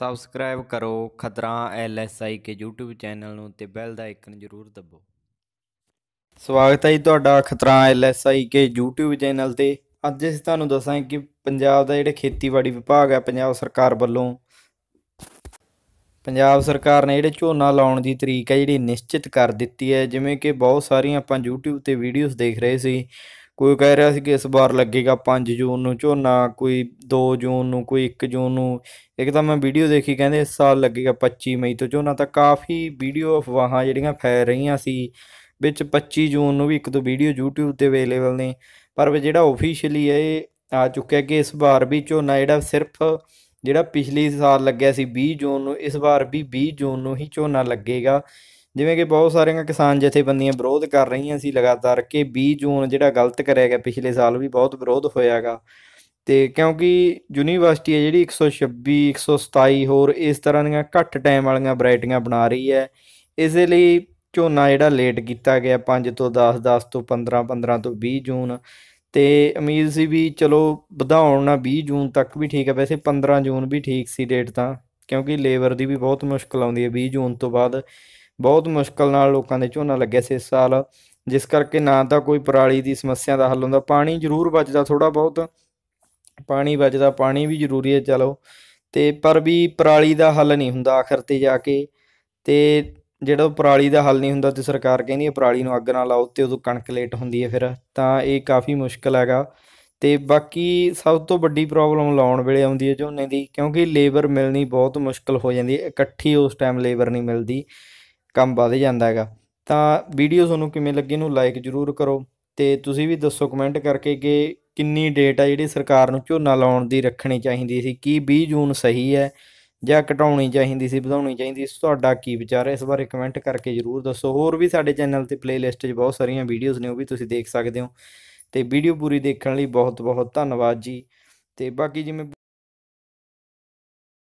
Subscribe ਕਰੋ ਖਤਰਾ ਐਲਐਸਆਈ ਕੇ YouTube channel ਨੂੰ ਤੇ ਬੈਲ ਦਾ ਆਈਕਨ ਜ਼ਰੂਰ ਦਬਾਓ ਸਵਾਗਤ ਹੈ ਜੀ ਤੁਹਾਡਾ ਖਤਰਾ ਐਲਐਸਆਈ ਕੇ YouTube ਚੈਨਲ ਤੇ। ਅੱਜ ਅਸੀਂ ਤੁਹਾਨੂੰ ਦੱਸਾਂਗੇ ਕਿ ਪੰਜਾਬ ਦਾ ਜਿਹੜਾ ਖੇਤੀਬਾੜੀ ਵਿਭਾਗ ਹੈ, ਪੰਜਾਬ ਸਰਕਾਰ ਵੱਲੋਂ ਪੰਜਾਬ ਸਰਕਾਰ ਨੇ ਜਿਹੜੇ ਝੋਨਾ ਲਾਉਣ ਦੀ ਤਰੀਕ ਹੈ, ਜਿਹੜੀ ਨਿਸ਼ਚਿਤ ਕਰ ਦਿੱਤੀ ਹੈ। ਜਿਵੇਂ ਕਿ ਬਹੁਤ ਸਾਰੀਆਂ ਆਪਾਂ YouTube ਤੇ ਵੀਡੀਓਜ਼ ਦੇਖ ਰਹੇ ਸੀ। ਕੋਈ ਕਹਿ ਰਿਹਾ ਸੀ ਕਿ ਇਸ ਵਾਰ ਲੱਗੇਗਾ 5 ਜੂਨ ਨੂੰ ਝੋਨਾ, ਕੋਈ 2 ਜੂਨ ਨੂੰ, ਕੋਈ 1 ਜੂਨ ਨੂੰ। ਇੱਕ ਤਾਂ ਮੈਂ ਵੀਡੀਓ ਦੇਖੀ, ਕਹਿੰਦੇ ਇਸ ਸਾਲ ਲੱਗੇਗਾ 25 ਮਈ ਤੋਂ ਝੋਨਾ, ਤਾਂ ਕਾਫੀ ਵੀਡੀਓ ਅਫਵਾਹਾਂ ਜਿਹੜੀਆਂ ਫੈਲ ਰਹੀਆਂ ਸੀ, ਵਿੱਚ 25 ਜੂਨ ਨੂੰ ਵੀ ਇੱਕ ਦੋ ਵੀਡੀਓ YouTube ਤੇ ਅਵੇਲੇਬਲ ਨੇ। ਪਰ ਜਿਹੜਾ ਆਫੀਸ਼ੀਅਲੀ ਇਹ ਆ ਚੁੱਕਿਆ ਕਿ ਇਸ ਵਾਰ ਵੀ ਝੋਨਾ ਜਿਹੜਾ ਸਿਰਫ ਜਿਹੜਾ ਪਿਛਲੀ ਸਾਲ ਲੱਗਿਆ ਸੀ 20 ਜੂਨ ਨੂੰ, ਇਸ ਵਾਰ ਵੀ 20 ਜੂਨ ਨੂੰ ਹੀ ਝੋਨਾ ਲੱਗੇਗਾ। ਜਿਵੇਂ ਕਿ ਬਹੁਤ ਸਾਰੀਆਂ ਕਿਸਾਨ ਜਥੇਬੰਦੀਆਂ ਵਿਰੋਧ ਕਰ ਰਹੀਆਂ ਸੀ ਲਗਾਤਾਰ ਕਿ 20 ਜੂਨ ਜਿਹੜਾ ਗਲਤ ਕਰਿਆ ਗਿਆ, ਪਿਛਲੇ ਸਾਲ ਵੀ ਬਹੁਤ ਵਿਰੋਧ ਹੋਇਆਗਾ। ਤੇ ਕਿਉਂਕਿ ਯੂਨੀਵਰਸਿਟੀ ਹੈ ਜਿਹੜੀ 126 127 ਹੋਰ ਇਸ ਤਰ੍ਹਾਂ ਦੀਆਂ ਘੱਟ ਟਾਈਮ ਵਾਲੀਆਂ ਵੈਰਾਈਟੀਆਂ ਬਣਾ ਰਹੀ ਹੈ। ਇਸ ਲਈ ਝੋਨਾ ਜਿਹੜਾ ਲੇਟ ਕੀਤਾ ਗਿਆ 5 ਤੋਂ 10 10 ਤੋਂ 15 15 ਤੋਂ 20 ਜੂਨ। ਤੇ ਉਮੀਦ ਸੀ ਵੀ ਚਲੋ ਵਧਾਉਣ ਨਾ 20 ਜੂਨ ਤੱਕ ਵੀ ਠੀਕ ਹੈ, ਵੈਸੇ 15 ਜੂਨ ਵੀ ਠੀਕ ਸੀ ਡੇਟ ਤਾਂ। ਕਿਉਂਕਿ ਲੇਬਰ ਦੀ ਵੀ ਬਹੁਤ ਮੁਸ਼ਕਲ ਆਉਂਦੀ ਹੈ 20 ਜੂਨ ਤੋਂ ਬਾਅਦ। ਬਹੁਤ ਮੁਸ਼ਕਲ ਨਾਲ ਲੋਕਾਂ ਦੇ ਝੋਨਾ ਲੱਗਿਆ ਸੀ ਇਸ ਸਾਲ। ਜਿਸ ਕਰਕੇ ਨਾ ਤਾਂ ਕੋਈ ਪਰਾਲੀ ਦੀ ਸਮੱਸਿਆ ਦਾ ਹੱਲ ਹੁੰਦਾ, ਪਾਣੀ ਜ਼ਰੂਰ ਬਚਦਾ ਥੋੜਾ ਬਹੁਤ ਪਾਣੀ ਬਚਦਾ, ਪਾਣੀ ਵੀ ਜ਼ਰੂਰੀ ਹੈ, ਚਲੋ। ਤੇ ਪਰ ਵੀ ਪਰਾਲੀ ਦਾ ਹੱਲ ਨਹੀਂ ਹੁੰਦਾ ਆਖਰ ਤੇ ਜਾ ਕੇ। ਤੇ ਜਿਹੜਾ ਪਰਾਲੀ ਦਾ ਹੱਲ ਨਹੀਂ ਹੁੰਦਾ ਤੇ ਸਰਕਾਰ ਕਹਿੰਦੀ ਹੈ, ਪਰਾਲੀ ਨੂੰ ਅੱਗ ਨਾ ਲਾਓ ਤੇ ਉਦੋਂ ਕਣਕ ਲੇਟ ਹੁੰਦੀ ਹੈ ਫਿਰ। ਤਾਂ ਇਹ ਕਾਫੀ ਮੁਸ਼ਕਲ ਹੈਗਾ। ਤੇ ਬਾਕੀ ਸਭ ਤੋਂ ਵੱਡੀ ਪ੍ਰੋਬਲਮ ਲਾਉਣ ਵੇਲੇ ਆਉਂਦੀ ਹੈ ਝੋਨੇ ਦੀ, ਕਿਉਂਕਿ ਲੇਬਰ ਮਿਲਣੀ ਬਹੁਤ ਮੁਸ਼ਕਲ ਹੋ ਜਾਂਦੀ ਹੈ। ਇਕੱਠੀ ਉਸ ਟਾਈਮ ਲੇਬਰ ਨਹੀਂ ਮਿਲਦੀ। ਕੰਮ ਵਧ ਜਾਂਦਾ ਹੈਗਾ। ਤਾਂ ਵੀਡੀਓ ਤੁਹਾਨੂੰ ਕਿਵੇਂ ਲੱਗੀ ਨੂੰ ਲਾਈਕ ਜ਼ਰੂਰ ਕਰੋ ਤੇ ਤੁਸੀਂ ਵੀ ਦੱਸੋ ਕਮੈਂਟ ਕਰਕੇ ਕਿ ਕਿੰਨੀ ਡੇਟ ਆ ਜਿਹੜੀ ਸਰਕਾਰ ਨੂੰ ਝੋਨਾ ਲਾਉਣ ਦੀ ਰੱਖਣੀ ਚਾਹੀਦੀ ਸੀ, ਕੀ 20 ਜੂਨ ਸਹੀ ਹੈ ਜਾਂ ਘਟਾਉਣੀ ਚਾਹੀਦੀ ਸੀ, ਵਧਾਉਣੀ ਚਾਹੀਦੀ ਸੀ, ਤੁਹਾਡਾ ਕੀ ਵਿਚਾਰ ਹੈ? ਇਸ ਬਾਰੇ ਕਮੈਂਟ ਕਰਕੇ ਜ਼ਰੂਰ ਦੱਸੋ। ਹੋਰ ਵੀ ਸਾਡੇ ਚੈਨਲ ਤੇ ਪਲੇਲਿਸਟ 'ਚ ਬਹੁਤ ਸਾਰੀਆਂ ਵੀਡੀਓਜ਼ ਨੇ, ਉਹ ਵੀ ਤੁਸੀਂ ਦੇਖ ਸਕਦੇ ਹੋ। ਤੇ ਵੀਡੀਓ ਪੂਰੀ ਦੇਖਣ ਲਈ ਬਹੁਤ ਬਹੁਤ ਧੰਨਵਾਦ ਜੀ। ਤੇ ਬਾਕੀ ਜਿਵੇਂ